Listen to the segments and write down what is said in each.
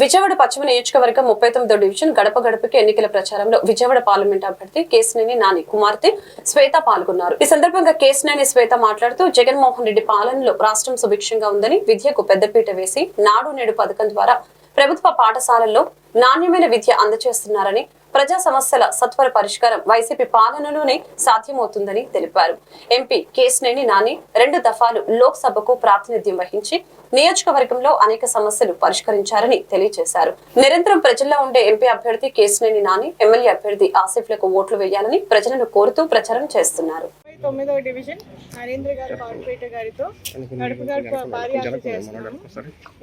విజయవాడ పశ్చిమ నియోజకవర్గం ముప్పై తొమ్మిదో డివిజన్ గడప గడపకి ఎన్నికల ప్రచారంలో విజయవాడ పార్లమెంట్ అభ్యర్థి కేసినేని నాని కుమార్తె శ్వేత పాల్గొన్నారు. ఈ సందర్భంగా కేసినేని శ్వేత మాట్లాడుతూ జగన్మోహన్ రెడ్డి పాలనలో రాష్ట్రం సుభిక్షంగా ఉందని విద్యకు పెద్దపీట వేసి నాడు నేడు పథకం ద్వారా ప్రభుత్వ పాఠశాలల్లో నాణ్యమైన విద్య అందజేస్తున్నారని ప్రజా సమస్యల సత్వర పరిష్కారం వైసీపీ పాలనలోనే సాధ్యమవుతుందని తెలిపారు. ఎంపీ కేసినేని నాని రెండు దఫాలు లోక్ సభకు ప్రాతినిధ్యం వహించి నియోజకవర్గంలో అనేక సమస్యలు పరిష్కరించారని తెలియజేశారు. నిరంతరం ప్రజల్లో ఉండే ఎంపీ అభ్యర్థి కేసినేని నాని ఎమ్మెల్యే అభ్యర్థి ఆసిఫ్లకు ఓట్లు వేయాలని ప్రజలను కోరుతూ ప్రచారం చేస్తున్నారు. తొమ్మిదవ డివిజన్ నరేంద్ర గారు కార్పొరేటర్ గారితో గడుపు గడుపు పాదయాత్ర చేస్తున్నాము.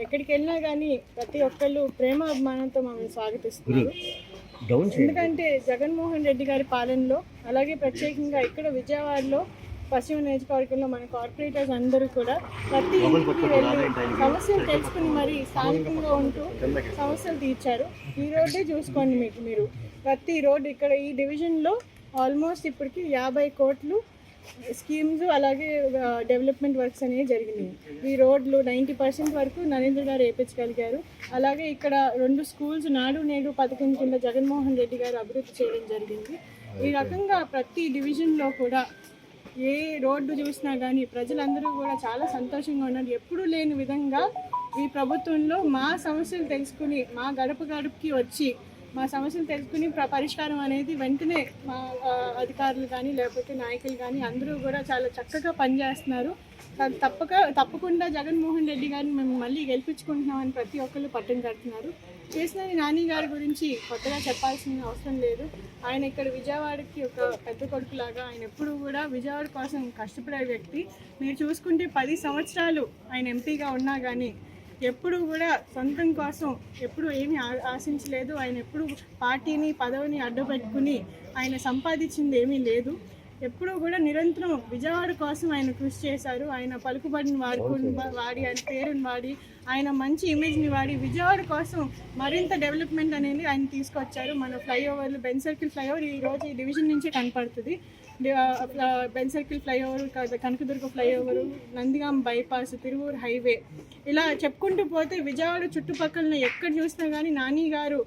ఎక్కడికి వెళ్ళినా కానీ ప్రతి ఒక్కళ్ళు ప్రేమ అభిమానంతో మమ్మల్ని స్వాగతిస్తున్నారు. ఎందుకంటే జగన్మోహన్ రెడ్డి గారి పాలనలో అలాగే ప్రత్యేకంగా ఇక్కడ విజయవాడలో పశ్చిమ నియోజకవర్గంలో మన కార్పొరేటర్స్ అందరూ కూడా ప్రతి ఇంటికి వెళ్ళి సమస్యలు తెలుసుకుని మరి స్థానికంగా ఉంటూ సమస్యలు తీర్చారు. ఈ రోడ్డే చూసుకోండి మీకు మీరు. ప్రతి రోడ్డు ఇక్కడ ఈ డివిజన్లో ఆల్మోస్ట్ ఇప్పటికి యాభై కోట్లు స్కీమ్స్ అలాగే డెవలప్మెంట్ వర్క్స్ అనేవి జరిగినాయి. ఈ రోడ్లు నైంటీ పర్సెంట్ వరకు నరేంద్ర గారు వేయించగలిగారు అలాగే ఇక్కడ రెండు స్కూల్స్ నాడు నేడు పథకం కింద జగన్మోహన్ రెడ్డి గారు అభివృద్ధి చేయడం జరిగింది. ఈ రకంగా ప్రతి డివిజన్లో కూడా ఏ రోడ్డు చూసినా కానీ ప్రజలందరూ కూడా చాలా సంతోషంగా ఉన్నారు. ఎప్పుడూ లేని విధంగా ఈ ప్రభుత్వంలో మా సమస్యలు తెలుసుకుని మా గడప గడపకి వచ్చి మా సమస్యలు తెలుసుకుని పరిష్కారం అనేది వెంటనే మా అధికారులు కానీ లేకపోతే నాయకులు కానీ అందరూ కూడా చాలా చక్కగా పనిచేస్తున్నారు. తప్పక తప్పకుండా జగన్మోహన్ రెడ్డి గారిని మేము మళ్ళీ గెలిపించుకుంటున్నామని ప్రతి ఒక్కళ్ళు పట్టం కడుతున్నారు. చేసిన నాని గారి గురించి కొత్తగా చెప్పాల్సిన అవసరం లేదు. ఆయన ఇక్కడ విజయవాడకి ఒక పెద్ద కొడుకులాగా ఆయన ఎప్పుడు కూడా విజయవాడ కోసం కష్టపడే వ్యక్తి. మీరు చూసుకుంటే పది సంవత్సరాలు ఆయన ఎంపీగా ఉన్నా కానీ ఎప్పుడు కూడా సొంతం కోసం ఎప్పుడు ఏమీ ఆ- ఆశించలేదు. ఆయన ఎప్పుడు పార్టీని పదవిని అడ్డుపెట్టుకుని ఆయన సంపాదించింది ఏమీ లేదు. ఎప్పుడూ కూడా నిరంతరం విజయవాడ కోసం ఆయన కృషి చేశారు. ఆయన పలుకుబడిని వాడుకుని వాడి ఆయన పేరుని వాడి ఆయన మంచి ఇమేజ్ని వాడి విజయవాడ కోసం మరింత డెవలప్మెంట్ అనేది ఆయన తీసుకొచ్చారు. మన ఫ్లైఓవర్లు బెన్ సర్కిల్ ఫ్లైఓవర్ ఈ రోజు ఈ డివిజన్ నుంచే కనపడుతుంది. Benz circle flyover Kanakadurga flyover Nandigam bypass Tiruvuru highway ఇలా చెప్పుకుంటూ పోతే విజయవాడ చుట్టుపక్కల ఎక్కడ చూసినా కానీ నాని గారు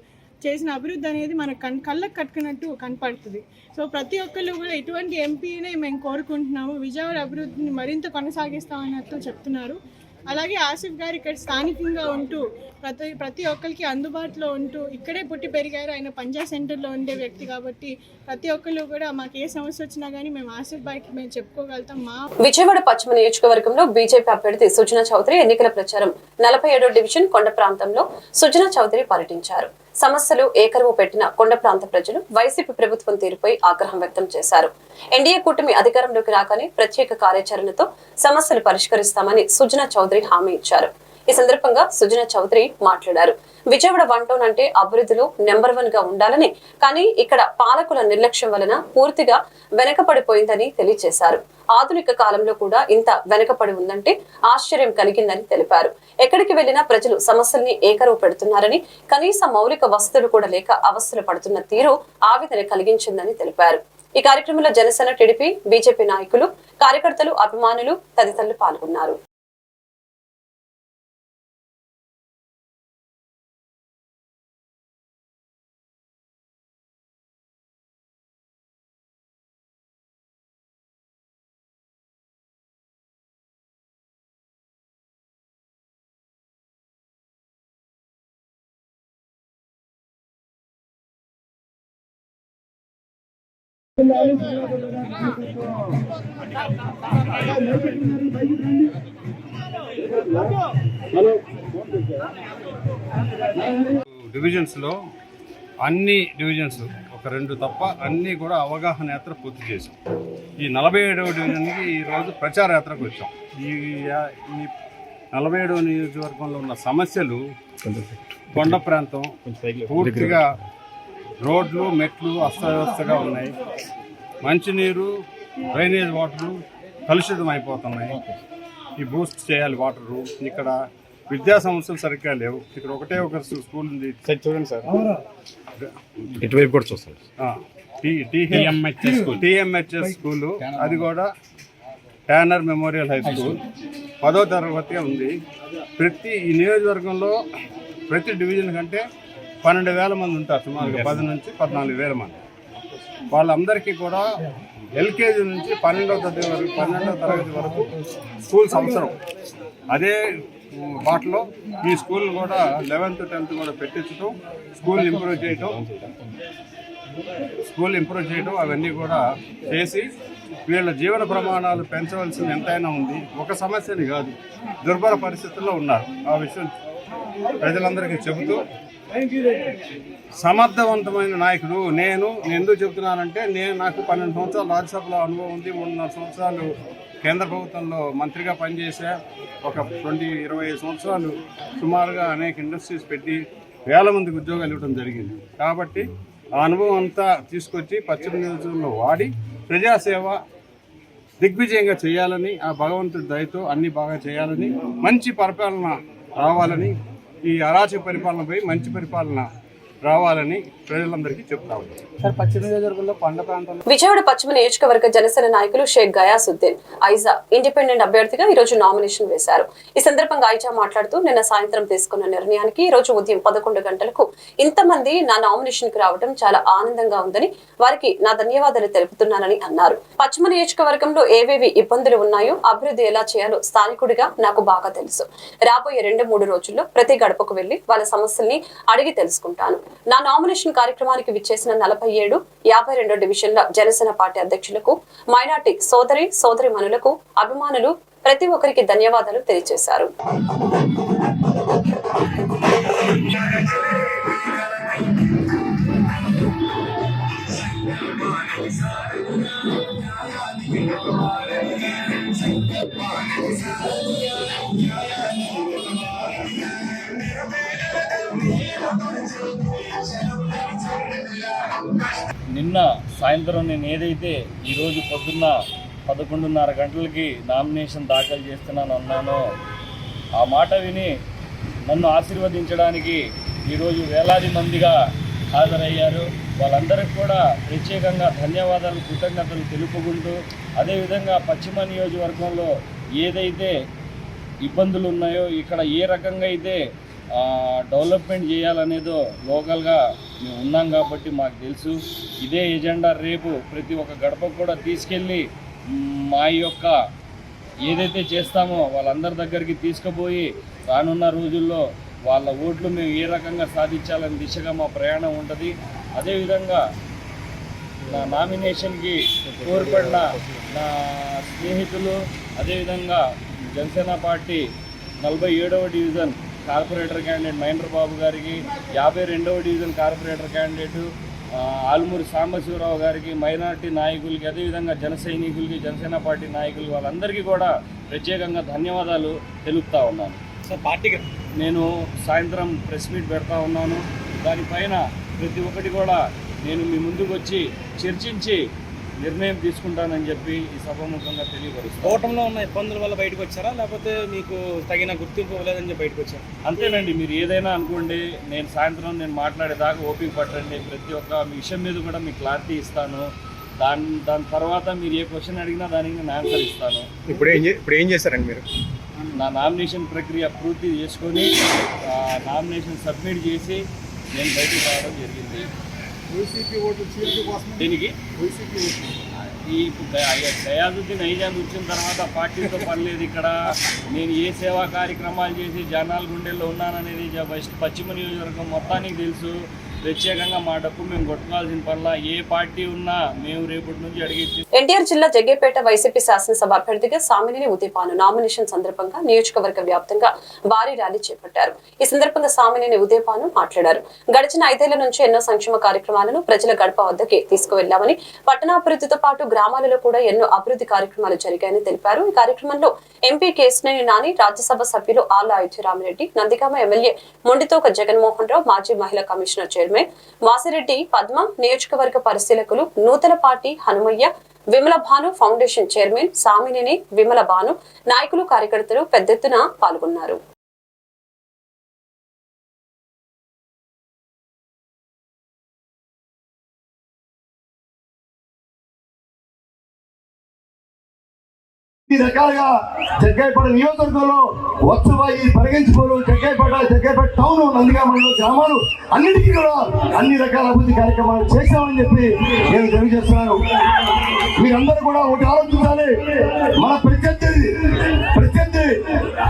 చేసిన అభివృద్ధి అనేది మన కన్ కళ్ళకు కట్టుకున్నట్టు కనపడుతుంది. సో ప్రతి ఒక్కళ్ళు కూడా ఇటువంటి ఎంపీనే మేము కోరుకుంటున్నాము. విజయవాడ అభివృద్ధిని మరింత కొనసాగిస్తామన్నట్టు చెప్తున్నారు. అలాగే ఆసిఫ్ గారు ఇక్కడ స్థానికంగా ఉంటూ ప్రతి ప్రతి ఒక్కరికి అందుబాటులో ఉంటూ ఇక్కడే పుట్టి పెరిగారు. ఆయన పంజాబ్ సెంటర్లో ఉండే వ్యక్తి కాబట్టి ప్రతి ఒక్కళ్ళు కూడా మాకు ఏ సమస్య వచ్చినా కానీ మేము ఆసిఫ్ బాయ్కి మేము చెప్పుకోగలుగుతాం. మా విజయవాడ పశ్చిమ నియోజకవర్గంలో బీజేపీ అభ్యర్థి సుజనా చౌదరి ఎన్నికల ప్రచారం నలభై ఏడో డివిజన్ కొండ ప్రాంతంలో సుజనా చౌదరి పర్యటించారు. సమస్యలు ఏకరువు పెట్టిన కొండ ప్రాంత ప్రజలు వైసీపీ ప్రభుత్వం తీరుపై ఆగ్రహం వ్యక్తం చేశారు. ఎన్డీఏ కూటమి అధికారంలోకి రాగానే ప్రత్యేక కార్యాచరణతో సమస్యలు పరిష్కరిస్తామని సుజనా చౌదరి హామీ ఇచ్చారు. ఈ సందర్భంగా సుజనా చౌదరి మాట్లాడారు. విజయవాడ వన్ టౌన్ అంటే అభివృద్ధిలో నెంబర్ వన్గా ఉండాలని కానీ ఇక్కడ పాలకుల నిర్లక్ష్యం వలన పూర్తిగా వెనకపడిపోయిందని తెలియజేశారు. ఆధునిక కాలంలో కూడా ఇంత వెనకపడి ఉందంటే ఆశ్చర్యం కలిగిందని తెలిపారు. ఎక్కడికి వెళ్ళినా ప్రజలు సమస్యల్ని ఏకరువు పెడుతున్నారని కనీస మౌలిక వసతులు కూడా లేక అవస్థలు పడుతున్న తీరు ఆవేదన కలిగించిందని తెలిపారు. ఈ కార్యక్రమంలో జనసేన టీడీపీ బీజేపీ నాయకులు కార్యకర్తలు అభిమానులు తదితరులు పాల్గొన్నారు. డివిజన్స్లో అన్ని డివిజన్స్ ఒక రెండు తప్ప అన్నీ కూడా అవగాహన యాత్ర పూర్తి చేసాం ఈ నలభై ఏడవ డివిజన్కి ఈరోజు ప్రచార యాత్రకు వచ్చాం. ఈ ఈ నలభై ఏడవ నియోజకవర్గంలో ఉన్న సమస్యలు కొండ ప్రాంతం పూర్తిగా రోడ్లు మెట్లు అస్తవ్యవస్థగా ఉన్నాయి. మంచినీరు డ్రైనేజ్ వాటరు కలుషితం అయిపోతున్నాయి ఈ బూస్ట్ చేయాలి వాటరు. ఇక్కడ విద్యా సంస్థలు సరిగ్గా లేవు. ఇక్కడ ఒకటే ఒక స్కూల్ ఉంది. సార్ చూడండి సార్. ఇటువైపు కూడా చూస్తాం. TMHS school. TMHS school. అది కూడా ట్యానర్ మెమోరియల్ హై స్కూల్. పదో తరగతి ఉంది. ప్రతి ఈ నియోజకవర్గంలో ప్రతి డివిజన్ కంటే పన్నెండు వేల మంది ఉంటారు సుమారుగా పది నుంచి పద్నాలుగు వేల మంది. వాళ్ళందరికీ కూడా ఎల్కేజీ నుంచి పన్నెండవ తరగతి వరకు పన్నెండవ తరగతి వరకు స్కూల్ సంవత్సరం. అదే వాటిలో ఈ స్కూల్ కూడా లెవెన్త్ టెన్త్ కూడా పెట్టించడం స్కూల్ ఇంప్రూవ్ చేయటం స్కూల్ ఇంప్రూవ్ చేయడం అవన్నీ కూడా చేసి వీళ్ళ జీవన ప్రమాణాలు పెంచవలసింది ఎంతైనా ఉంది. ఒక సమస్యని కాదు దుర్భర పరిస్థితుల్లో ఉన్నారు ఆ విషయం. ప్రజలందరికీ చెబుతూ సమర్థవంతమైన నాయకుడు నేను. నేను ఎందుకు చెబుతున్నానంటే నేను నాకు పన్నెండు సంవత్సరాలు రాజ్యసభలో అనుభవం ఉంది మూడున్నర సంవత్సరాలు కేంద్ర ప్రభుత్వంలో మంత్రిగా పనిచేసే ఒక ట్వంటీ ఇరవై ఐదు సంవత్సరాలు సుమారుగా అనేక ఇండస్ట్రీస్ పెట్టి వేల మందికి ఉద్యోగాలు ఇవ్వడం జరిగింది. కాబట్టి ఆ అనుభవం అంతా తీసుకొచ్చి పశ్చిమ నియోజకవర్గంలో వాడి ప్రజాసేవ దిగ్విజయంగా చేయాలని ఆ భగవంతుడి దయతో అన్ని బాగా చేయాలని మంచి పరిపాలన రావాలని ఈ అరాచక పరిపాలనపై మంచి పరిపాలన రావాలని ప్రజలందరికీ చెప్తా విజయవాడ పశ్చిమ నియోజకవర్గ జనసేన నాయకులు షేక్ గయాసుద్దీన్ ఐజా ఇండిపెండెంట్ అభ్యర్థిగా ఈ రోజు నామినేషన్ వేశారు. ఈ సందర్భంగా ఐజా మాట్లాడుతూ నిన్న సాయంత్రం తీసుకున్న నిర్ణయానికి ఈ రోజు ఉదయం పదకొండు గంటలకు ఇంతమంది నా నామినేషన్కి రావడం చాలా ఆనందంగా ఉందని వారికి నా ధన్యవాదాలు తెలుపుతున్నానని అన్నారు. పశ్చిమ నియోజకవర్గంలో ఏవేవి ఇబ్బందులు ఉన్నాయో అభివృద్ధి ఎలా చేయాలో స్థానికుడిగా నాకు బాగా తెలుసు. రాబోయే రెండు మూడు రోజుల్లో ప్రతి గడపకు వెళ్ళి వాళ్ళ సమస్యల్ని అడిగి తెలుసుకుంటాను. నా నామినేషన్ కార్యక్రమానికి విచ్చేసిన నలభై ఏడు యాభై రెండు డివిజన్ల జనసేన పార్టీ అధ్యక్షులకు మైనార్టీ సోదరి సోదరి మనులకు అభిమానులు ప్రతి ఒక్కరికి ధన్యవాదాలు తెలియజేశారు. నిన్న సాయంత్రం నేను ఏదైతే ఈరోజు పొద్దున్న పదకొండున్నర గంటలకి నామినేషన్ దాఖలు చేస్తున్నాను అన్నానో ఆ మాట విని నన్ను ఆశీర్వదించడానికి ఈరోజు వేలాది మందిగా హాజరయ్యారు. వాళ్ళందరికీ కూడా ప్రత్యేకంగా ధన్యవాదాలు కృతజ్ఞతలు తెలుపుకుంటూ అదేవిధంగా పశ్చిమ నియోజకవర్గంలో ఏదైతే ఇబ్బందులు ఉన్నాయో ఇక్కడ ఏ రకంగా అయితే డెవలప్మెంట్ చేయాలనేదో లోకల్గా మేము ఉన్నాం కాబట్టి మాకు తెలుసు. ఇదే ఎజెండా రేపు ప్రతి ఒక్క గడపకు కూడా తీసుకెళ్ళి మా యొక్క ఏదైతే చేస్తామో వాళ్ళందరి దగ్గరికి తీసుకుపోయి రానున్న రోజుల్లో వాళ్ళ ఓట్లు మేము ఏ రకంగా సాధించాలని దిశగా మా ప్రయాణం ఉంటుంది. అదేవిధంగా నా నామినేషన్కి తోడ్పడిన నా స్నేహితులు అదేవిధంగా జనసేన పార్టీ నలభై ఏడవ division corporator candidate Mahendra Babu గారికి యాభై రెండవ division corporator candidate Almuri Sambasivarao గారికి మైనార్టీ నాయకులకి అదేవిధంగా జన సైనికులకి జనసేన పార్టీ నాయకులకి వాళ్ళందరికీ కూడా ప్రత్యేకంగా ధన్యవాదాలు తెలుపుతా ఉన్నాను. సార్ పార్టీకి నేను సాయంత్రం ప్రెస్ మీట్ పెడతా ఉన్నాను. దానిపైన ప్రతి ఒక్కటి కూడా నేను మీ ముందుకు వచ్చి చర్చించి నిర్ణయం తీసుకుంటానని చెప్పి ఈ సభాముఖంగా తెలియపరుస్తాను ఓటంలో ఉన్న ఇబ్బందుల వల్ల బయటకు వచ్చారా? లేకపోతే మీకు తగిన గుర్తింపు ఇవ్వలేదని చెప్పి బయటకు వచ్చారా? అంతేనండి మీరు ఏదైనా అనుకోండి నేను సాయంత్రం నేను మాట్లాడేదాకా ఓపిక పట్టండి. ప్రతి ఒక్క విషయం మీద కూడా మీకు క్లారిటీ ఇస్తాను. దాని దాని తర్వాత మీరు ఏ క్వశ్చన్ అడిగినా దానికి నేను ఆన్సర్ ఇస్తాను. ఇప్పుడు ఏం ఇప్పుడు ఏం చేశారండి మీరు? నా నామినేషన్ ప్రక్రియ పూర్తి చేసుకొని ఆ, నామినేషన్ సబ్మిట్ చేసి నేను బయటకు రావడం జరిగింది. దీనికి? ఈ ఐజాద్ వచ్చిన తర్వాత పార్టీతో పని లేదు ఇక్కడ. నేను ఏ సేవా కార్యక్రమాలు చేసి జనాల గుండెల్లో ఉన్నాననేది పశ్చిమ నియోజకవర్గం మొత్తానికి తెలుసు. ప్రత్యేకంగా మా డబ్బు మేము కొట్టుకోవాల్సిన పనిలా ఏ పార్టీ ఉన్నా మేము రేపటి నుంచి అడిగి ఎన్టీఆర్ జిల్లా జగ్గేపేట వైసీపీ శాసనసభ అభ్యర్థిగా సామినేని ఉదయపాను నామినేషన్ సందర్భంగా నియోజకవర్గ వ్యాప్తంగా భారీ ర్యాలీ చేపట్టారు. ఈ సందర్భంగా సామినేని ఉదయపాను మాట్లాడారు. గడిచిన ఐదేళ్ళ నుంచి ఎన్నో సంక్షేమ కార్యక్రమాలను ప్రజల గడప వద్దకి తీసుకువెళ్ళామని పట్టణాభివృద్ధితో పాటు గ్రామాలలో కూడా ఎన్నో అభివృద్ధి కార్యక్రమాలు జరిగాయని తెలిపారు. ఈ కార్యక్రమంలో ఎంపీ కేశినేని నాని రాజ్యసభ సభ్యులు ఆళ్ళ అయోధ్యరామిరెడ్డి నందిగామ ఎమ్మెల్యే మొండితోక జగన్మోహన్ రావు మాజీ మహిళా కమిషనర్ చైర్మన్ వాసిరెడ్డి పద్మ నియోజకవర్గ పరిశీలకులు నూతన party Hanumaiah Vimala Bhanu foundation chairman Samineni Vimala Bhanu నాయకులు కార్యకర్తలు పెద్ద ఎత్తున పాల్గొన్నారు. ఈ రకాలుగా జగ్గైపేట నియోజకవర్గంలో వచ్చబాయి పరిగణించుకోరు జగ్గైపేట జగ్గైపేట టౌన్ నందిగామలో గ్రామాలు అన్నిటికీ కూడా అన్ని రకాల అభివృద్ధి కార్యక్రమాలు చేశామని చెప్పి నేను తెలియజేస్తున్నాను. మీరందరూ కూడా ఒకటి ఆలోచించాలి. మన ప్రత్యర్థి ప్రత్యర్థి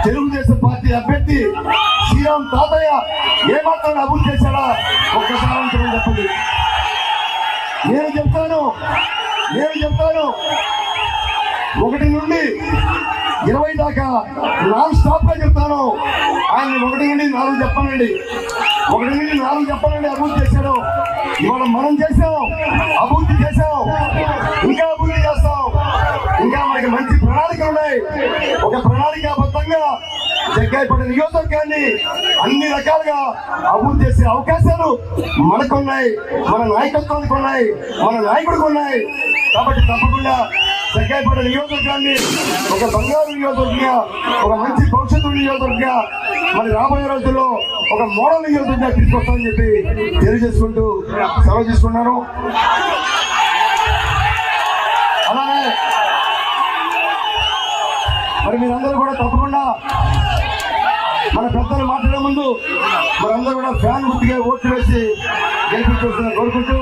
తెలుగుదేశం పార్టీ అభ్యర్థి శ్రీరామ్ తాతయ్య ఏమాత్రం అభివృద్ధి చేశాడా? ఒక్కసారి చెప్పండి నేను చెప్తాను నేను చెప్తాను. ఒకటి నుండి ఇరవై దాకా నాన్ స్టాప్గా చెప్తాను. ఆయన ఒకటి నుండి నాలుగు చెప్పనండి. ఒకటి నుండి నాలుగు చెప్పనండి అభివృద్ధి చేశాడు ఇవాళ మనం చేసాం అభివృద్ధి చేసాం ఇంకా అభివృద్ధి చేస్తాం. ఇంకా మనకి మంచి ప్రణాళికలు ఉన్నాయి. ఒక ప్రణాళికాబద్ధంగా జగ్గాయపడ నియోజకవర్గాన్ని అన్ని రకాలుగా అభివృద్ధి చేసే అవకాశాలు మనకున్నాయి మన నాయకత్వానికి ఉన్నాయి మన నాయకుడికి ఉన్నాయి. కాబట్టి తప్పకుండా జగ్గాయపడ నియోజకవర్గాన్ని ఒక బంగారు నియోజకవర్గంగా ఒక మంచి భవిష్యత్తు నియోజకవర్గంగా మరి రాబోయే రోజుల్లో ఒక మోడల్ నియోజకవర్గంగా తీసుకొస్తామని చెప్పి తెలియజేసుకుంటూ సెలవు తీసుకున్నాను. అలానే మరి మీరందరూ కూడా తప్పకుండా మన పెద్దలు మాట్లాడే ముందు మనందరూ కూడా ఫ్యాన్ గుర్తుగా ఓట్లు వేసి గెలిపించాల్సిన కోరుకుంటూ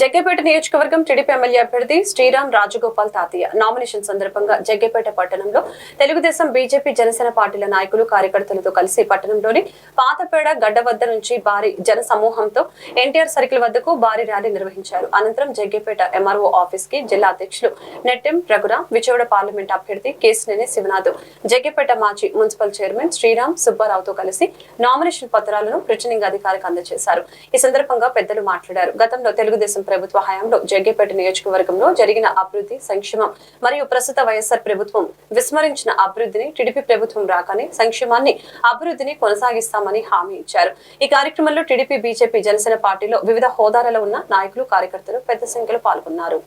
జగ్గేపేట నియోజకవర్గం టీడీపీ ఎమ్మెల్యే అభ్యర్థి శ్రీరామ్ రాజగోపాల్ తాతయ్య. నామినేషన్ సందర్భంగా జగ్గేపేట పట్టణంలో తెలుగుదేశం బీజేపీ జనసేన పార్టీల నాయకులు కార్యకర్తలతో కలిసి పట్టణంలోని పాతపేడ గడ్డ వద్ద నుంచి భారీ జన సమూహంతో ఎన్టీఆర్ సర్కిల్ వద్దకు భారీ ర్యాలీ నిర్వహించారు. అనంతరం జగ్గేపేట ఎంఆర్ఓ ఆఫీస్కి జిల్లా అధ్యక్షులు నెట్టెం రఘురాం విజయవాడ పార్లమెంట్ అభ్యర్థి కేసినేని శివనాథ్ జగ్గేపేట మాజీ మున్సిపల్ చైర్మన్ శ్రీరామ్ సుబ్బారావుతో కలిసి నామినేషన్ పత్రాలను రిటర్నింగ్ అధికారికి అందజేశారు. ఈ సందర్భంగా పెద్దలు మాట్లాడారు. గతంలో తెలుగుదేశం ప్రభుత్వ హయాంలో జగ్గేపేట నియోజకవర్గంలో జరిగిన అభివృద్ధి సంక్షేమం మరియు ప్రస్తుత వైఎస్ఆర్ ప్రభుత్వం విస్మరించిన అభివృద్ధిని టీడీపీ ప్రభుత్వం రాగానే సంక్షేమాన్ని అభివృద్ధిని కొనసాగిస్తామని హామీ ఇచ్చారు. ఈ కార్యక్రమంలో టీడీపీ బీజేపీ జనసేన పార్టీలో వివిధ హోదాలలో ఉన్న నాయకులు కార్యకర్తలు పెద్ద సంఖ్యలో పాల్గొన్నారు.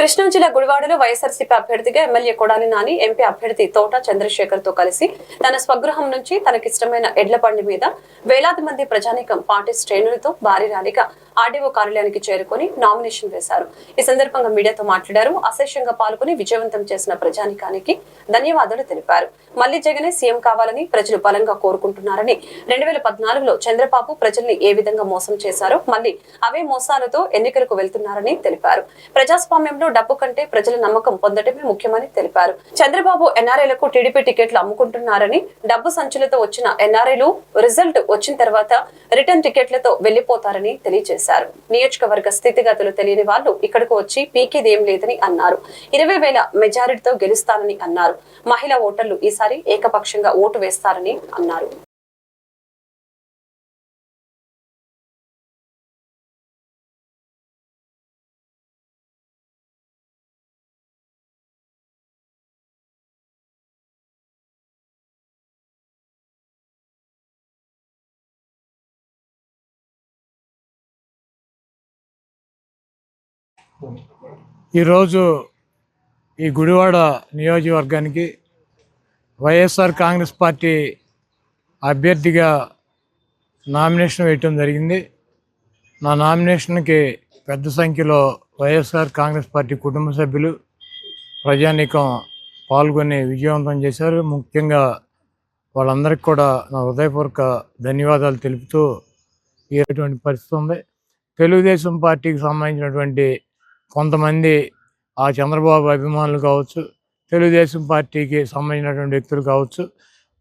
కృష్ణా జిల్లా గుడివాడలో వైఎస్ఆర్సీపీ అభ్యర్థిగా ఎమ్మెల్యే కొడాలి నాని ఎంపీ అభ్యర్థి తోట చంద్రశేఖర్తో కలిసి తన స్వగృహం నుంచి తనకిష్టమైన ఎడ్లబండి మీద వేలాది మంది ప్రజానీకం పార్టీ శ్రేణులతో భారీ ర్యాలీగా ఆర్డీఓ కార్యాలయానికి చేరుకొని నామినేషన్ వేశారు. ఈ సందర్భంగా మీడియాతో మాట్లాడారు. అశేషంగా పాల్గొని విజయవంతం చేసిన ప్రజానీకానికి ధన్యవాదాలు తెలిపారు. మళ్ళీ జగనే సీఎం కావాలని ప్రజలు బలంగా కోరుకుంటున్నారని రెండు వేల పద్నాలుగులో చంద్రబాబు ప్రజల్ని ఏ విధంగా మోసం చేశారో మళ్ళీ అవే మోసాలతో ఎన్నికలకు వెళ్తున్నారని తెలిపారు. ప్రజాస్వామ్యంలో డబ్బు కంటే ప్రజల నమ్మకం పొందడమే ముఖ్యమని తెలిపారు. చంద్రబాబు ఎన్ఆర్ఐలకు టీడీపీ టికెట్లు అమ్ముకుంటున్నారని డబ్బు సంచులతో వచ్చిన ఎన్ఆర్ఐలు రిజల్ట్ వచ్చిన తర్వాత రిటర్న్ టికెట్లతో వెళ్ళిపోతారని తెలియజేశారు. నియోజకవర్గ స్థితిగతులు తెలియని వాళ్ళు ఇక్కడకు వచ్చి పీకేదేం లేదని అన్నారు. ఇరవై వేల మెజారిటీతో గెలుస్తానని అన్నారు. మహిళా ఓటర్లు ఈసారి ఏకపక్షంగా ఓటు వేస్తారని అన్నారు. ఈరోజు ఈ గుడివాడ నియోజకవర్గానికి వైఎస్ఆర్ కాంగ్రెస్ పార్టీ అభ్యర్థిగా నామినేషన్ వేయటం జరిగింది. నా నామినేషన్కి పెద్ద సంఖ్యలో వైఎస్ఆర్ కాంగ్రెస్ పార్టీ కుటుంబ సభ్యులు ప్రజానీకం పాల్గొని విజయవంతం చేశారు. ముఖ్యంగా వాళ్ళందరికీ కూడా నా హృదయపూర్వక ధన్యవాదాలు తెలుపుతూ ఇటువంటి పరిస్థితి ఉంది. తెలుగుదేశం పార్టీకి సంబంధించినటువంటి కొంతమంది ఆ చంద్రబాబు అభిమానులు కావచ్చు తెలుగుదేశం పార్టీకి సంబంధించినటువంటి వ్యక్తులు కావచ్చు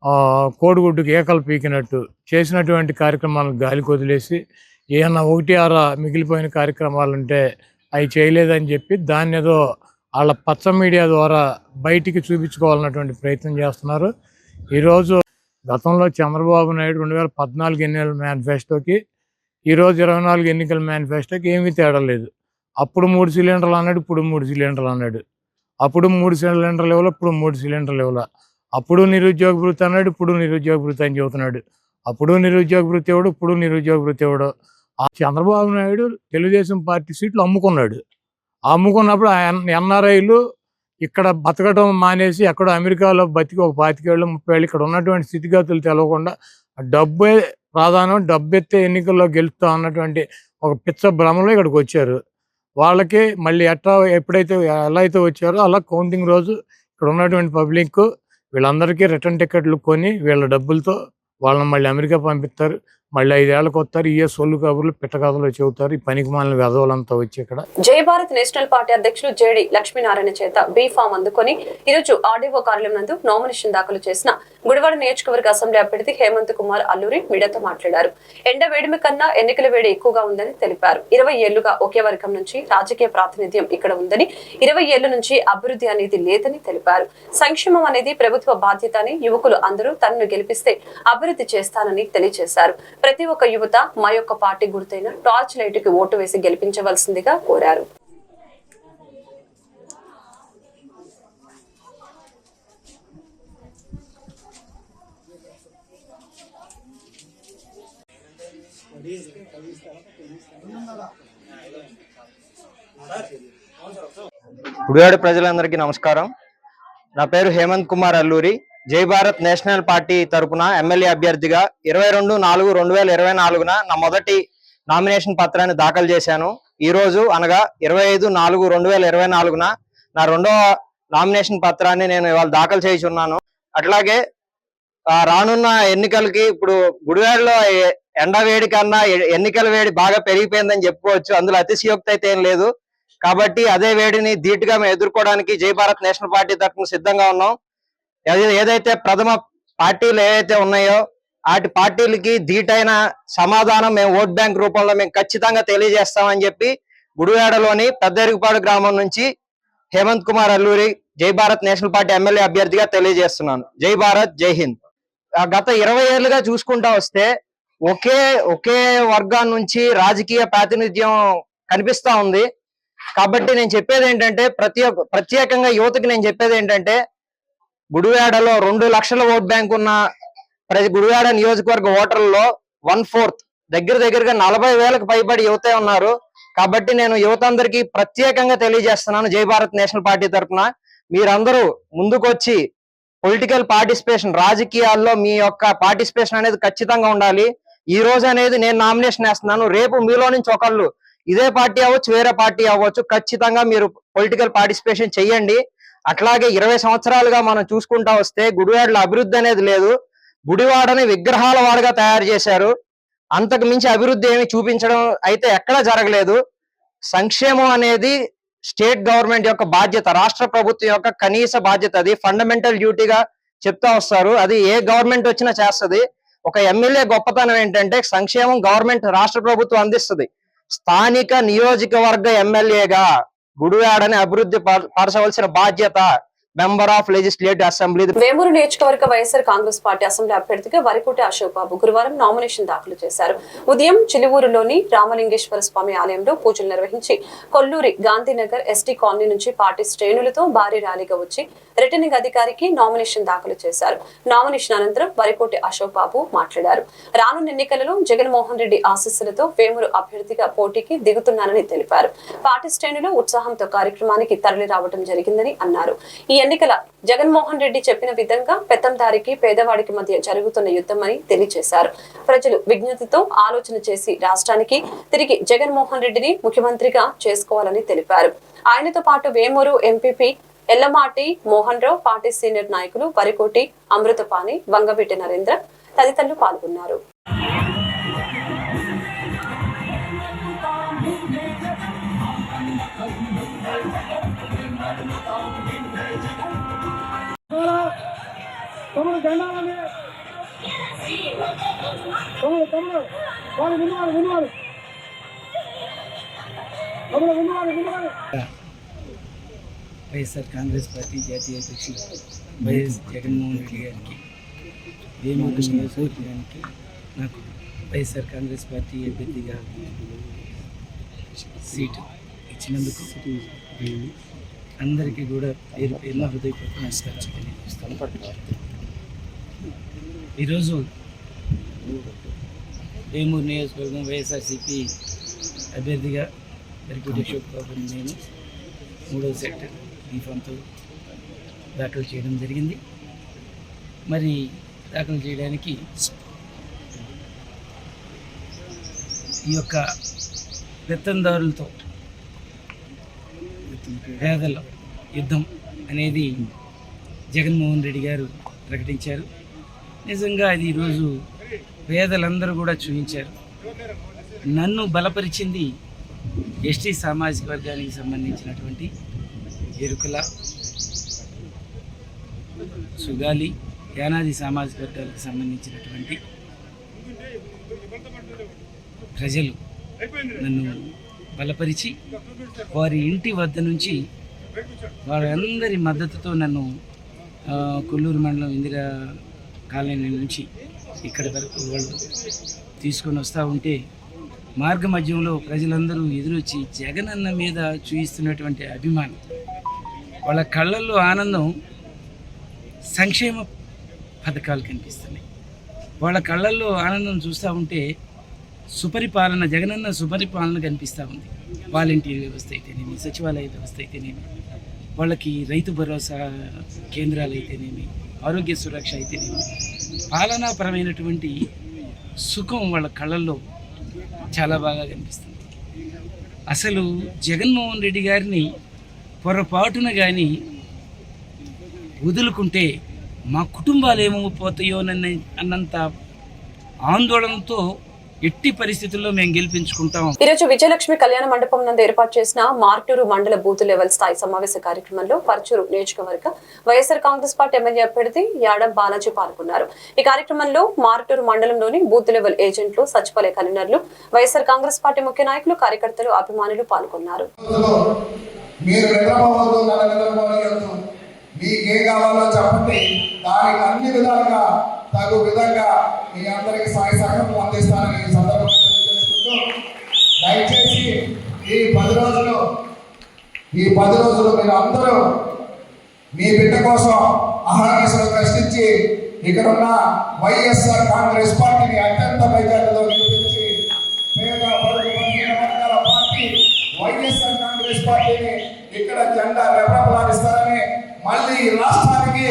కోడిగుడ్డుకు కోడిగుడ్డుకి ఏకలు పీకినట్టు చేసినటువంటి కార్యక్రమాలను గాలి కొదిలేసి ఏమన్నా ఒకటి ఆరా మిగిలిపోయిన కార్యక్రమాలు ఉంటే అవి చేయలేదని చెప్పి దాన్ని ఏదో వాళ్ళ పచ్చ మీడియా ద్వారా బయటికి చూపించుకోవాలన్నటువంటి ప్రయత్నం చేస్తున్నారు. ఈరోజు గతంలో చంద్రబాబు నాయుడు రెండు వేల పద్నాలుగు ఎన్నికల మేనిఫెస్టోకి ఈరోజు ఇరవై నాలుగు ఎన్నికల మేనిఫెస్టోకి ఏమీ తేడా లేదు. అప్పుడు మూడు సిలిండర్లు అన్నాడు ఇప్పుడు మూడు సిలిండర్లు అన్నాడు. అప్పుడు మూడు సిలిండర్లు ఇవ్వాలి ఇప్పుడు మూడు సిలిండర్లు ఇవ్వాలి అప్పుడు నిరుద్యోగ వృత్తి అన్నాడు ఇప్పుడు నిరుద్యోగ వృత్తి అని చెబుతున్నాడు. అప్పుడు నిరుద్యోగ వృత్తి ఇవ్వడు ఇప్పుడు నిరుద్యోగ వృత్తి ఇవ్వడు ఆ చంద్రబాబు నాయుడు తెలుగుదేశం పార్టీ సీట్లు అమ్ముకున్నాడు. ఆ అమ్ముకున్నప్పుడు ఎన్ఆర్ఐలు ఇక్కడ బతకడం మానేసి ఎక్కడో అమెరికాలో బతికి ఒక పాతికేళ్ళు ముప్పై ఏళ్ళు ఇక్కడ ఉన్నటువంటి స్థితిగతులు తెలవకుండా డబ్బే ప్రాధాన్యం డబ్బు ఎత్తే ఎన్నికల్లో గెలుస్తా అన్నటువంటి ఒక పిచ్చ భ్రమలో ఇక్కడికి వచ్చారు. వాళ్ళకి మళ్ళీ ఎట్లా ఎప్పుడైతే ఎలా అయితే వచ్చారో అలా కౌంటింగ్ రోజు ఇక్కడ ఉన్నటువంటి పబ్లిక్ వీళ్ళందరికీ రిటర్న్ టికెట్లు కొని వీళ్ళ డబ్బులతో వాళ్ళని మళ్ళీ అమెరికా పంపిస్తారు. మళ్ళీ ఐదేళ్ళకి వస్తారు. ఇయే సొల్లు కబుర్లు పిట్ట చెబుతారు. ఈ పనికి మాలిన వెధవలంతా వచ్చి ఇక్కడ. జై భారత్ నేషనల్ పార్టీ అధ్యక్షులు జేడి లక్ష్మీనారాయణ చేత బీ ఫామ్ అందుకొని ఈరోజు ఆర్డీఓ కార్యాలయం నందు నామినేషన్ దాఖలు చేసిన గుడివాడ నియోజకవర్గ అసెంబ్లీ అభ్యర్థి హేమంత్ కుమార్ అల్లూరి మీడియాతో మాట్లాడారు. ఎండ వేడిమి కన్నా ఎన్నికల వేడి ఎక్కువగా ఉందని తెలిపారు. ఇరవై ఏళ్ళుగా ఒకే వర్గం నుంచి రాజకీయ ప్రాతినిధ్యం ఇక్కడ ఉందని ఇరవై ఏళ్ళ నుంచి అభివృద్ధి అనేది లేదని తెలిపారు. సంక్షేమం అనేది ప్రభుత్వ బాధ్యత అని యువకులు అందరూ తనను గెలిపిస్తే అభివృద్ధి చేస్తానని తెలియజేశారు. ప్రతి ఒక్క యువత మా యొక్క పార్టీ గుర్తైన టార్చ్ లైట్కి ఓటు వేసి గెలిపించవలసిందిగా కోరారు. గుడివాడ ప్రజలందరికీ నమస్కారం. నా పేరు హేమంత్ కుమార్ అల్లూరి. జై భారత్ నేషనల్ పార్టీ తరపున ఎమ్మెల్యే అభ్యర్థిగా ఇరవై రెండు నాలుగు రెండు వేల ఇరవై నాలుగున నా మొదటి నామినేషన్ పత్రాన్ని దాఖలు చేశాను. ఈ రోజు అనగా ఇరవై ఐదు నాలుగు రెండు వేల ఇరవై నాలుగున నా రెండవ నామినేషన్ పత్రాన్ని నేను ఇవాళ దాఖలు చేయుచున్నాను అట్లాగే రానున్న ఎన్నికలకి ఇప్పుడు గుడివాడలో ఎండ వేడి కన్నా ఎన్నికల వేడి బాగా పెరిగిపోయిందని చెప్పుకోవచ్చు. అందులో అతిశయోక్తి అయితే ఏం లేదు. కాబట్టి అదే వేడిని ధీటుగా మేము ఎదుర్కోవడానికి జై భారత్ నేషనల్ పార్టీ తరఫున సిద్ధంగా ఉన్నాం. ఏదైతే ప్రథమ పార్టీలు ఏవైతే ఉన్నాయో వాటి పార్టీలకి ధీటైన సమాధానం మేము ఓట్ బ్యాంక్ రూపంలో మేము ఖచ్చితంగా తెలియజేస్తామని చెప్పి గుడివాడలోని పెద్దరికపాడు గ్రామం నుంచి Hemant Kumar Alluri Jai Bharat national party MLA అభ్యర్థిగా తెలియజేస్తున్నాను. జై భారత్ జై హింద్. ఆ గత ఇరవై ఏళ్ళుగా చూసుకుంటా వస్తే ఒకే ఒకే వర్గం నుంచి రాజకీయ ప్రాతినిధ్యం కనిపిస్తా ఉంది. కాబట్టి నేను చెప్పేది ఏంటంటే ప్రతి ఒక్క ప్రత్యేకంగా యువతకి నేను చెప్పేది ఏంటంటే గుడివాడలో రెండు లక్షల ఓట్ బ్యాంక్ ఉన్న ప్రతి గుడివాడ నియోజకవర్గ ఓటర్లలో వన్ ఫోర్త్ దగ్గర దగ్గరగా నలభై వేలకు పైబడి యువతే ఉన్నారు. కాబట్టి నేను యువత అందరికీ ప్రత్యేకంగా తెలియజేస్తున్నాను జై భారత్ నేషనల్ పార్టీ తరఫున. మీరందరూ ముందుకొచ్చి పొలిటికల్ పార్టిసిపేషన్ రాజకీయాల్లో మీ యొక్క పార్టిసిపేషన్ అనేది ఖచ్చితంగా ఉండాలి. ఈ రోజు అనేది నేను నామినేషన్ వేస్తున్నాను. రేపు మీలో నుంచి ఒకళ్ళు ఇదే పార్టీ అవ్వచ్చు వేరే పార్టీ అవ్వచ్చు ఖచ్చితంగా మీరు పొలిటికల్ పార్టిసిపేషన్ చెయ్యండి. అట్లాగే ఇరవై సంవత్సరాలుగా మనం చూసుకుంటా వస్తే గుడివాడలో అభివృద్ధి అనేది లేదు. గుడివాడని విగ్రహాల వాడుగా తయారు చేశారు. అంతకు మించి అభివృద్ధి ఏమి చూపించడం అయితే ఎక్కడా జరగలేదు. సంక్షేమం అనేది స్టేట్ గవర్నమెంట్ యొక్క బాధ్యత రాష్ట్ర ప్రభుత్వం యొక్క కనీస బాధ్యత. అది ఫండమెంటల్ డ్యూటీగా చెప్తా వస్తారు. అది ఏ గవర్నమెంట్ వచ్చినా చేస్తుంది. ఒక ఎమ్మెల్యే గొప్పతనం ఏంటంటే సంక్షేమం గవర్నమెంట్ రాష్ట్ర ప్రభుత్వం అందిస్తుంది. స్థానిక నియోజకవర్గ ఎమ్మెల్యేగా గుడివాడని అభివృద్ధి పరచవలసిన బాధ్యత member of legislative assembly Vemuru నియోజకవర్గ వైఎస్ఆర్ కాంగ్రెస్ పార్టీ అసెంబ్లీ అభ్యర్థిగా వరికోటి అశోక్ బాబు గురువారం నామినేషన్ దాఖలు చేశారు. ఉదయం చిలువూరులోని రామలింగేశ్వర స్వామి ఆలయంలో పూజలు నిర్వహించి కొల్లూరి గాంధీనగర్ ఎస్టీ కాలనీ నుంచి పార్టీ శ్రేణులతో భారీ ర్యాలీగా వచ్చి రిటర్నింగ్ అధికారికి నామినేషన్ దాఖలు చేశారు. నామినేషన్ అనంతరం వరికోటి అశోక్ బాబు మాట్లాడారు. రానున్న ఎన్నికలలో జగన్మోహన్ రెడ్డి ఆశీస్సులతో వేమూరు అభ్యర్థిగా పోటీకి దిగుతున్నానని తెలిపారు. పార్టీ శ్రేణులు ఉత్సాహంతో కార్యక్రమానికి తరలి రావడం జరిగిందని అన్నారు. ఈ ఎన్నికల జగన్మోహన్ రెడ్డి చెప్పిన విధంగా పెత్తందారికి పేదవాడికి మధ్య జరుగుతున్న యుద్ధం అని తెలియజేశారు ప్రజలు విజ్ఞతతో ఆలోచన చేసి రాష్ట్రానికి తిరిగి జగన్మోహన్ రెడ్డిని ముఖ్యమంత్రిగా చేసుకోవాలని తెలిపారు. ఆయనతో పాటు Vemuru MPP Ellamati Mohan Rao party senior నాయకులు వరికోటి అమృతపాణి వంగవీటి నరేంద్ర తదితరులు పాల్గొన్నారు. తమ్ముడు దండాలని తమ్ముడు తమ్ముడు వాడు విన్నవాడు విన్నవాడు తమ్ముడు విన్నవాడు విన్నవాడు వైఎస్ఆర్ కాంగ్రెస్ పార్టీ జాతీయ అధ్యక్షులు వైఎస్ జగన్మోహన్ రెడ్డి గారికి వేమూరు నియోజకవర్గానికి నాకు వైఎస్ఆర్ కాంగ్రెస్ పార్టీ అభ్యర్థిగా సీటు ఇచ్చినందుకు అందరికీ కూడా పేరు పేరున హృదయపూర్వక నమస్కారం తెలియజేస్తాను. ఈరోజు వేమూరు నియోజకవర్గం వైఎస్ఆర్సీపీ అభ్యర్థిగా వరికోటి అశోక్ బాబుని నేను మూడో సెక్టర్ బీఫామ్తో దాఖలు చేయడం జరిగింది. మరి దాఖలు చేయడానికి ఈ యొక్క పెత్తందారులతో పేదల యుద్ధం అనేది జగన్మోహన్ రెడ్డి గారు ప్రకటించారు. నిజంగా అది ఈరోజు పేదలందరూ కూడా చూపించారు. నన్ను బలపరిచింది ఎస్టీ సామాజిక వర్గానికి సంబంధించినటువంటి ఎరుకుల సుగాలి యానాది సామాజిక వర్గాలకు సంబంధించినటువంటి ప్రజలు నన్ను బలపరిచి వారి ఇంటి వద్ద నుంచి వారందరి మద్దతుతో నన్ను కొల్లూరు మండలం ఇందిరా కాలనీ నుంచి ఇక్కడి వరకు వాళ్ళు తీసుకొని వస్తూ ఉంటే మార్గ మధ్యంలో ప్రజలందరూ ఎదురొచ్చి జగనన్న మీద చూపిస్తున్నటువంటి అభిమానం. వాళ్ళ కళ్ళల్లో ఆనందం సంక్షేమ పథకాలు కనిపిస్తున్నాయి. వాళ్ళ కళ్ళల్లో ఆనందం చూస్తూ ఉంటే సుపరిపాలన జగనన్న సుపరిపాలన కనిపిస్తూ ఉంది. వాలంటీర్ వ్యవస్థ అయితేనేమి సచివాలయ వ్యవస్థ అయితేనేమి వాళ్ళకి రైతు భరోసా కేంద్రాలు అయితేనేమి ఆరోగ్య సురక్ష అయితేనేమి పాలనాపరమైనటువంటి సుఖం వాళ్ళ కళ్ళల్లో చాలా బాగా కనిపిస్తుంది. అసలు జగన్మోహన్ రెడ్డి గారిని పొరపాటున కానీ వదులుకుంటే మా కుటుంబాలు ఏమో పోతాయోనన్న అన్నంత ఆందోళనతో ఎట్టి పరిస్థితుల్లో మేము గెలిపించుకుంటాం. ఈ రోజు విజయలక్ష్మి కళ్యాణ మండపం నందు ఏర్పాటు చేసిన మార్టూరు మండల బూత్ లెవెల్ స్థాయి సమావేశ కార్యక్రమంలో పరచూరు నియోజకవర్గ వైఎస్ఆర్ కాంగ్రెస్ పార్టీ ఎమ్మెల్యే అభ్యర్థి యాడం బాలాజీ పాల్గొన్నారు. ఈ కార్యక్రమంలో మార్టూరు మండలంలోని బూత్ లెవెల్ ఏజెంట్లు సచివాలయ కన్వీనర్లు వైఎస్ఆర్ కాంగ్రెస్ పార్టీ ముఖ్య నాయకులు కార్యకర్తలు అభిమానులు పాల్గొన్నారు. మీకేం కావాలో చెప్పండి. దానికి అన్ని విధాలుగా తగు విధంగా మీ అందరికి సాయ సహకారం అందిస్తానని ఈ సందర్భంగా తెలియజేసుకుంటూ దయచేసి ఈ పది రోజులు ఈ పది రోజులు మీరు అందరూ మీ బిడ్డ కోసం అహర్నిశలు ప్రశ్నించి ఇక్కడున్న వైఎస్ఆర్ కాంగ్రెస్ పార్టీని అత్యంత మెజార్టీలో గెలిపించి పేద బడుగు వర్గాల పార్టీ వైఎస్ఆర్ కాంగ్రెస్ పార్టీని ఇక్కడ జెండా రెపరెపలాడిస్తారని మళ్ళీ రాష్ట్రానికి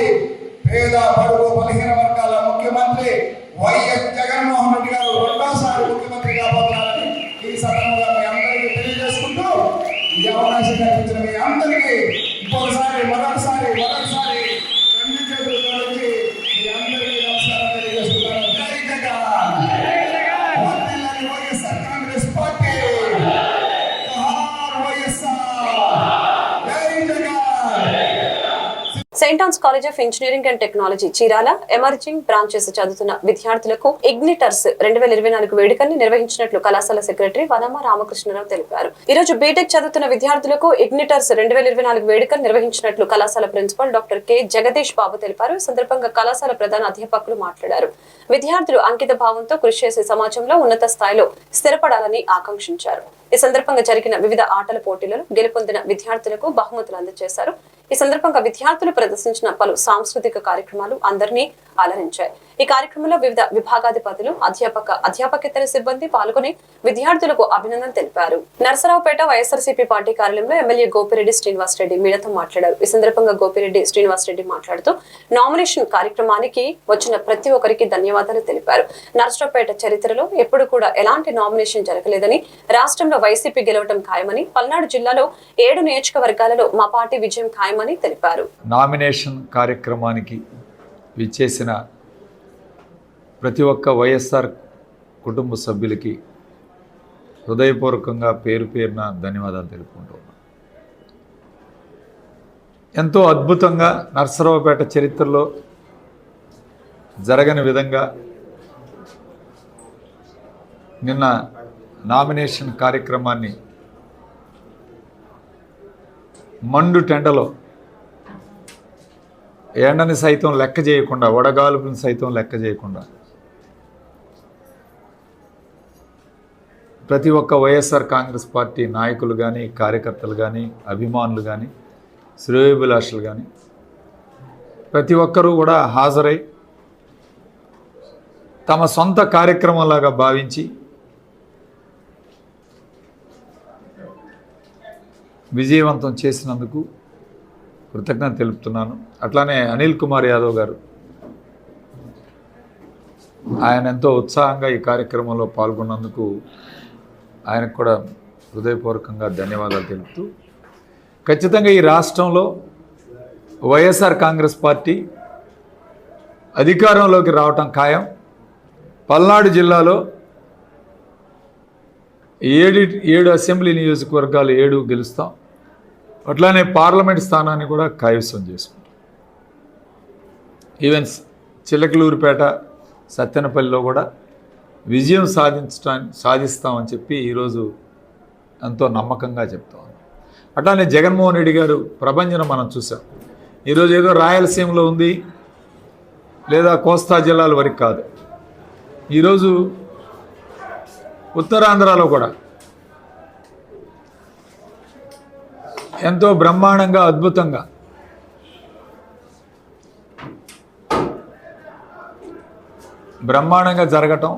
పేద బడుగు బలహీన వర్గాల ముఖ్యమంత్రి వైఎస్ జగన్మోహన్ రెడ్డి గారు రెండోసారి ముఖ్యమంత్రి భాష అవకాశం కల్పించిన మీ అందరికీ. ఇంకొకసారి మరొకసారి మరొకసారి. Saint Ann's College of Engineering and Technology Chirala emerging branches చదువుతున్న విద్యార్థులకు ఇగ్నిటర్స్ రెండు వేల ఇరవై నాలుగు వేడుకల్ని నిర్వహించినట్లు కళాశాల సెక్రటరీ వనమ రామకృష్ణరావు తెలిపారు. ఈ రోజు బీటెక్ చదువుతున్న విద్యార్థులకు ఇగ్నిటర్స్ రెండు వేల ఇరవై నాలుగు వేడుకలు నిర్వహించినట్లు కళాశాల principal doctor K. Jagadish Babu తెలిపారు. ఈ సందర్భంగా కళాశాల ప్రధాన అధ్యాపకులు మాట్లాడారు. విద్యార్థులు అంకిత భావంతో కృషి చేసే సమాజంలో ఉన్నత స్థాయిలో స్థిరపడాలని ఆకాంక్షించారు. ఈ సందర్భంగా జరిగిన వివిధ ఆటల పోటీలలో గెలుపొందిన విద్యార్థులకు బహుమతులు అందజేశారు. ఈ సందర్భంగా విద్యార్థులు ప్రదర్శించిన పలు సాంస్కృతిక కార్యక్రమాలు అందరినీ అలరించాయి. ఈ కార్యక్రమంలో వివిధ విభాగాధిపతులు అధ్యాపక అధ్యాపకేతర సిబ్బంది పాల్గొని విద్యార్థులకు అభినందన తెలిపారు. నరసరావుపేట వైఎస్ఆర్సీపీ పార్టీ కార్యాలయంలో ఎమ్మెల్యే గోపిరెడ్డి శ్రీనివాసరెడ్డి మీడియాతో మాట్లాడారు. ఈ సందర్భంగా గోపిరెడ్డి శ్రీనివాసరెడ్డి మాట్లాడుతూ నామినేషన్ కార్యక్రమానికి వచ్చిన ప్రతి ఒక్కరికి ధన్యవాదాలు తెలిపారు. నరసరావుపేట చరిత్రలో ఎప్పుడు కూడా ఎలాంటి నామినేషన్ జరగలేదని రాష్ట్రంలో వైసీపీ గెలవడం ఖాయమని పల్నాడు జిల్లాలో ఏడు నియోజకవర్గాలలో మా పార్టీ విజయం ఖాయమని తెలిపారు. నామినేషన్ కార్యక్రమానికి విచ్చేసిన ప్రతి ఒక్క వైఎస్ఆర్ కుటుంబ సభ్యులకి హృదయపూర్వకంగా పేరు పేరున ధన్యవాదాలు తెలుపుకుంటూ ఉన్నాను ఎంతో అద్భుతంగా నర్సరావుపేట చరిత్రలో జరగని విధంగా నిన్న నామినేషన్ కార్యక్రమాన్ని మండు టెండలో ఎండని సైతం లెక్క చేయకుండా వడగాలుపుని సైతం లెక్క చేయకుండా ప్రతి ఒక్క వైఎస్ఆర్ కాంగ్రెస్ పార్టీ నాయకులు కానీ కార్యకర్తలు కానీ అభిమానులు కానీ శ్రేయోభిలాషులు కానీ ప్రతి ఒక్కరూ కూడా హాజరై తమ సొంత కార్యక్రమంలాగా భావించి విజయవంతం చేసినందుకు కృతజ్ఞత తెలుపుతున్నాను. అట్లానే అనిల్ కుమార్ యాదవ్ గారు ఆయన ఎంతో ఉత్సాహంగా ఈ కార్యక్రమంలో పాల్గొన్నందుకు ఆయనకు కూడా హృదయపూర్వకంగా ధన్యవాదాలు తెలుపుతూ ఖచ్చితంగా ఈ రాష్ట్రంలో వైఎస్ఆర్ కాంగ్రెస్ పార్టీ అధికారంలోకి రావటం ఖాయం. పల్నాడు జిల్లాలో ఏడు ఏడు అసెంబ్లీ నియోజకవర్గాలు ఏడు గెలుస్తాం. అట్లానే పార్లమెంట్ స్థానాన్ని కూడా కైవసం చేసుకుంటాం. ఈవెన్ చిలకలూరుపేట సత్తెనపల్లిలో కూడా విజయం సాధించటా సాధిస్తామని చెప్పి ఈరోజు ఎంతో నమ్మకంగా చెప్తా అట్లానే జగన్మోహన్ రెడ్డి గారు ప్రభంజనం మనం చూసాం. ఈరోజు ఏదో రాయలసీమలో ఉంది లేదా కోస్తా జిల్లాల వరకు కాదు. ఈరోజు ఉత్తరాంధ్రలో కూడా ఎంతో బ్రహ్మాండంగా అద్భుతంగా బ్రహ్మాండంగా జరగటం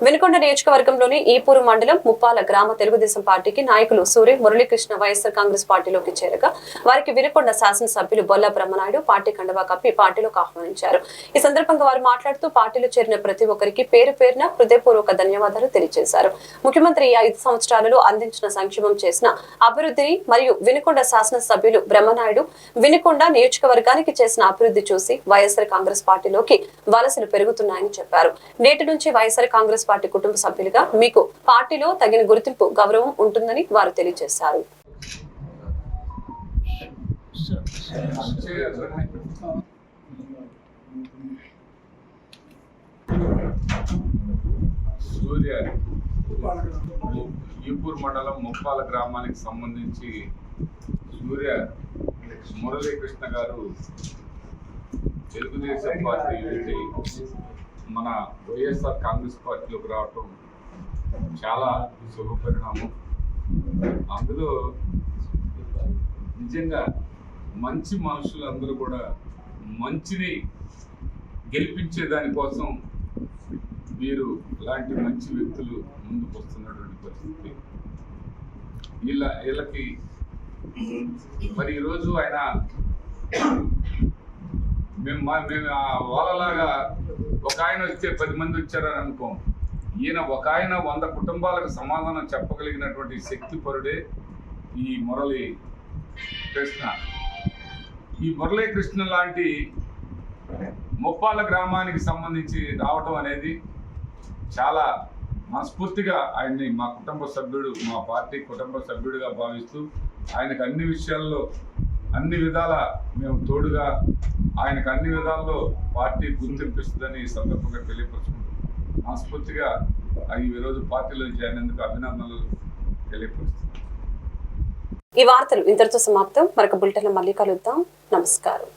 వెనుకొండ నియోజకవర్గంలోని ఈపూరు మండలం ముప్పాల గ్రామ తెలుగుదేశం పార్టీకి నాయకులు సూర్య మురళీకృష్ణ వైఎస్ఆర్ కాంగ్రెస్ పార్టీలోకి చేరగా వారికి వినుకొండ శాసనసభ్యులు బొల్ల బ్రహ్మనాయుడు పార్టీ కండవా కప్పి పార్టీలోకి ఆహ్వానించారు. ఈ సందర్భంగా వారు మాట్లాడుతూ పార్టీలో చేరిన ప్రతి ఒక్కరికి పేరు పేరున హృదయపూర్వక ధన్యవాదాలు తెలియజేశారు. ముఖ్యమంత్రి ఈ ఐదు సంవత్సరాలలో అందించిన సంక్షేమం చేసిన అభివృద్ధిని మరియు వినుకొండ శాసనసభ్యులు బ్రహ్మనాయుడు వినుకొండ నియోజకవర్గానికి చేసిన అభివృద్ధి చూసి వైఎస్ఆర్ కాంగ్రెస్ పార్టీలోకి వలసలు పెరుగుతున్నాయని చెప్పారు. నేటి నుంచి వైఎస్ఆర్ కాంగ్రెస్ పార్టీ కుటుంబ సభ్యులుగా మీకు పార్టీలో తగిన గుర్తింపు గౌరవం ఉంటుందని వారు తెలియజేశారు. ఈపూర్ మండలం ముప్పాల గ్రామానికి సంబంధించి సూర్య మురళీకృష్ణ గారు తెలుగుదేశం పార్టీ మన వైఎస్ఆర్ కాంగ్రెస్ పార్టీలోకి రావటం చాలా శుభపరిణామం. అందులో నిజంగా మంచి మనుషులందరూ కూడా మంచిని గెలిపించే దానికోసం వీరు ఇలాంటి మంచి వ్యక్తులు ముందుకు వస్తున్నటువంటి పరిస్థితి. వీళ్ళ వీళ్ళకి మరి ఈరోజు ఆయన మేము మా- మేము ఆ వాళ్ళలాగా ఒక ఆయన వస్తే పది మంది వచ్చారని అనుకోం. ఈయన ఒక ఆయన వంద కుటుంబాలకు సమాధానం చెప్పగలిగినటువంటి శక్తి పరుడే ఈ మురళి కృష్ణ. ఈ మురళీ కృష్ణ లాంటి ముప్పాల గ్రామానికి సంబంధించి రావటం అనేది చాలా మనస్ఫూర్తిగా ఆయన్ని మా కుటుంబ సభ్యుడు మా పార్టీ కుటుంబ సభ్యుడిగా భావిస్తూ ఆయనకు అన్ని విషయాల్లో అన్ని విధాల మేము తోడుగా ఆయనకు అన్ని విధాల్లో పార్టీ గుర్తింపిస్తుందని ఈ సందర్భంగా తెలియపరుచుకుంటూ మనస్ఫూర్తిగా ఈ ఈరోజు పార్టీలో జాయిన్ అయినందుకు అభినందనలు తెలియపరుస్తున్నాను ఈ వార్తలు ఇంతటితో సమాప్తం. మరొక బులెటిన్ మళ్ళీ కలుద్దాం. నమస్కారం.